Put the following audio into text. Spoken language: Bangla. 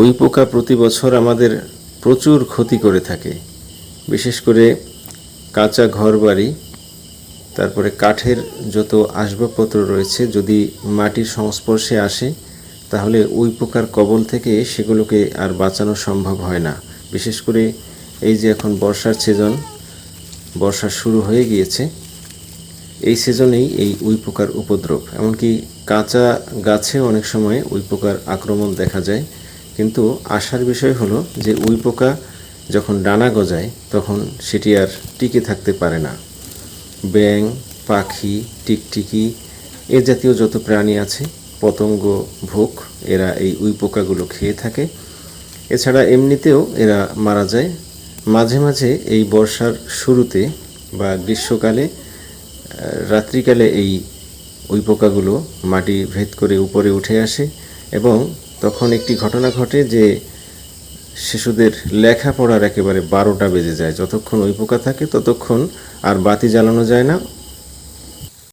ওই পোকা প্রতি বছর আমাদের প্রচুর ক্ষতি করে থাকে। বিশেষ করে কাঁচা ঘরবাড়ি, তারপরে কাঠের যত আসবাবপত্র রয়েছে, যদি মাটির সংস্পর্শে আসে, তাহলে ওই পোকার কবল থেকে সেগুলোকে আর বাঁচানো সম্ভব হয় না। বিশেষ করে এই যে এখন বর্ষার সিজন, বর্ষা শুরু হয়ে গিয়েছে, এই সিজনেই এই উই পোকার উপদ্রব। এমনকি কাঁচা গাছে অনেক সময় উই পোকার আক্রমণ দেখা যায়। কিন্তু আশার বিষয় হলো যে উই পোকা যখন ডানা গজায়, তখন সেটি আর টিকে থাকতে পারে না। ব্যাং পাখি, টিকটিকি, এ জাতীয় যত প্রাণী আছে, পতঙ্গ ভোগ এরা এই উই পোকাগুলো খেয়ে থাকে। এছাড়া এমনিতেও এরা মারা যায়। মাঝে মাঝে এই বর্ষার শুরুতে বা গ্রীষ্মকালে রাত্রিকালে এই উই পোকাগুলো মাটি ভেদ করে উপরে উঠে আসে এবং তখন একটি ঘটনা ঘটে যে শিশুদের লেখাপড়ার একেবারে বারোটা বেজে যায়। যতক্ষণ ওই পোকা থাকে, ততক্ষণ আর বাতি জ্বালানো যায় না।